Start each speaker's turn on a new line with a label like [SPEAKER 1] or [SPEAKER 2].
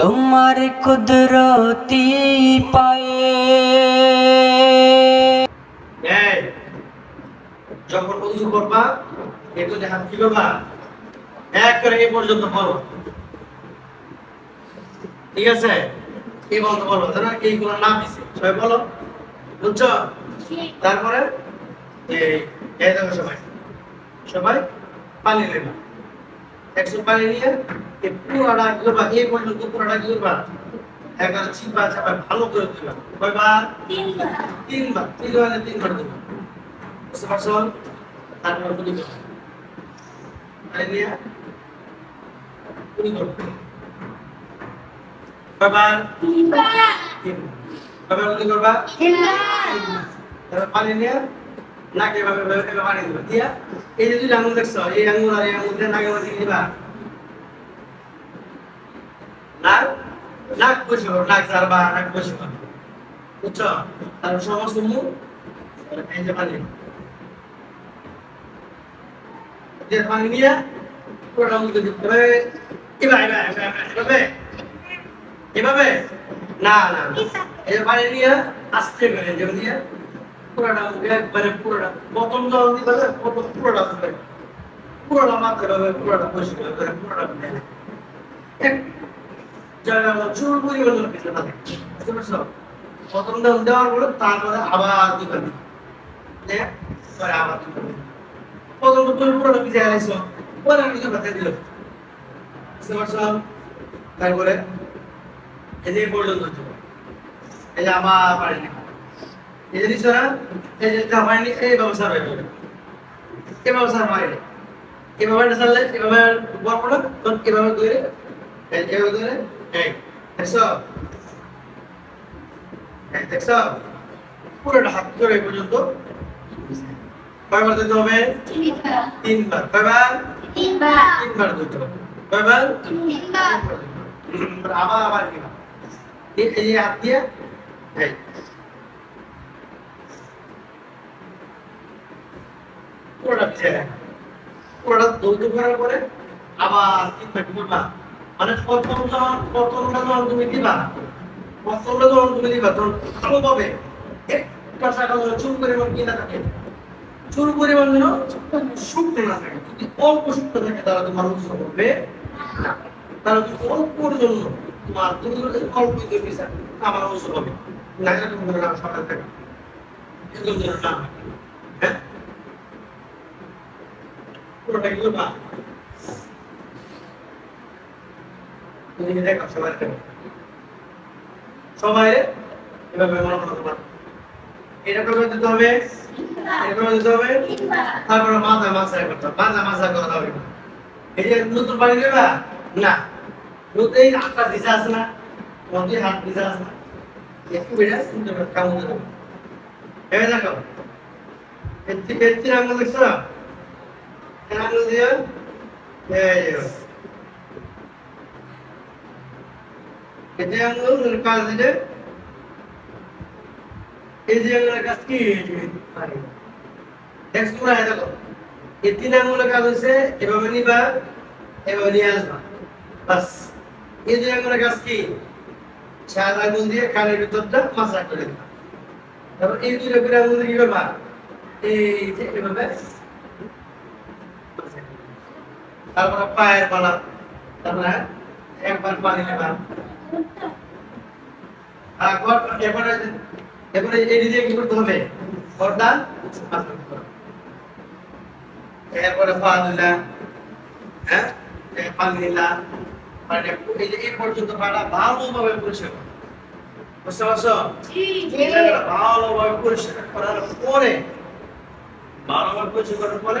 [SPEAKER 1] তোমার কুদরতি পায়ে।
[SPEAKER 2] যখন উজু করবা কি এক করে পর্যন্ত বলো ঠিক আছে? এই বলতে বলব তাই না এই নাম দিছে। সবাই বলো। বুঝছ? তারপরে এই দেখো সবাই। সবাই পানি নেবা একশো পানি নিয়ে এই পুরোটা কি করবা এই পর্যন্ত পুরোটা কি করবা। একবার চিপা চাপা ভালো করে দিবা কয়বার? তিনবার। তিনবার। তিনবার দিবা বুঝতে পারছ? তারপর কুড়ি করো পানি নিয়ে কয়বার? তিন কয়বার কুড়ি করবা? তারপর পানি নিয়ে নাকে এভাবে এভাবে এভাবে পানি দিবা। দিয়া, এই যে দুই আঙুল দেখছ, এই আঙুল আর এই আঙুল দিয়ে নাকের মধ্যে কি দিবা। নাক নাক বসে নাক চারবা নাক বসে বুঝছ? তারপর সমস্ত মুখ, এই যে পানি। দিয়ে পানি নিয়ে পুরোটা মুখে এবার এবার এবার এভাবে এভাবে না না। এই পানি নিয়ে আস্তে করে, যেমন দিয়ে পুরোটা মুখে একবারে পুরোটা প্রথম যখন দিতে হবে প্রথম পুরোটা দিতে হবে পুরোটা মাথায় হবে পুরোটা বসে হবে পুরোটা দিতে এক জায়গা চুল পরিবর্তন কিছু না থাকে বুঝতে পারছ? প্রথম দাম দেওয়ার পরে তারপরে আবার দিবেন যে পরে আবার দিবেন প্রথম তো তুমি পুরোটা পিছিয়ে গেছো পরে আমি কিছু বাতিল দিল বুঝতে পারছ? তারপরে এই যে এই পর্যন্ত ছিল। এই যে আবার পারিনি এই না এই যে পারিনি এই ব্যবস্থা রয়েছে এই ব্যবস্থা পারিনি এভাবে না চাললে এভাবে বলব না তখন এভাবে ধরে এই এভাবে ধরে এই দেখছ? এই দেখছ? পুরোটা হাত ধরে এই পর্যন্ত। কয়বার হবে? তিনবার। কয়বার? তিনবার। দিতে হবে। কয়বার? তিনবার। আবার আবার কি এই এই হাত দিয়ে এই। পুরোটা পিছিয়ে রাখা পুরোটা করার পরে আবার তিনবার করবা মানে প্রথম যখন, প্রথমটা যখন তুমি দিবা, প্রথমটা যখন তুমি দিবা, তখন ভালো একটা টাকা যেন চুল পরিমাণ কি থাকে? চুল পরিমাণ যেন শুকনো না থাকে। যদি অল্প শুকনো থাকে, তাহলে তোমার উৎস করবে তাহলে তুমি অল্পর জন্য তোমার তুমি অল্প দিয়ে আমার উৎস হবে না। সকাল থেকে। এগুলো না হয়। হ্যাঁ পুরোটা তুমি দেখো সবাই সবাই এভাবে মনে করো। তোমার এটা করে দিতে হবে, এটা করে দিতে হবে। তারপরে মাথা মাথা করতে হবে, মাথা মাথা করতে হবে এই যে নতুন পানি দেবা না? নতুন এই হাতটা ভিজা আছে না? তোমার হাত ভিজা আছে না? একটু বেড়ে সুন্দর কামড় দেবে। এবার দেখো। এর থেকে এর থেকে আঙুল দেখছ না আঙুল দিয়ে এই যে। আঙুল কাজ দিলে? এই যে আঙুলের কাজ কি? দেখছ এই দেখো। এই তিন আঙুলের কাজ হচ্ছে এভাবে নিবা, এভাবে নিয়ে আসবা। বাস। এই যে আঙুলের কাজ কি? চার আঙুল দিয়ে কানের ভিতরটা মাসা করে দিবা। তারপর এই রকমের আঙুল দিয়ে কি করবা? এই যে এভাবে তারপরে পায়ের পালা তারপরে একবার পানি এই দিয়ে কি করতে হবে। এরপরে পা দিলা হ্যাঁ পানি দিলা মানে এই যে এই পর্যন্ত পাটা ভালোভাবে পরিষ্কার বুঝতে পারছ? ভালোভাবে পরিষ্কার করার পরে ভালোভাবে পরিষ্কার করার পরে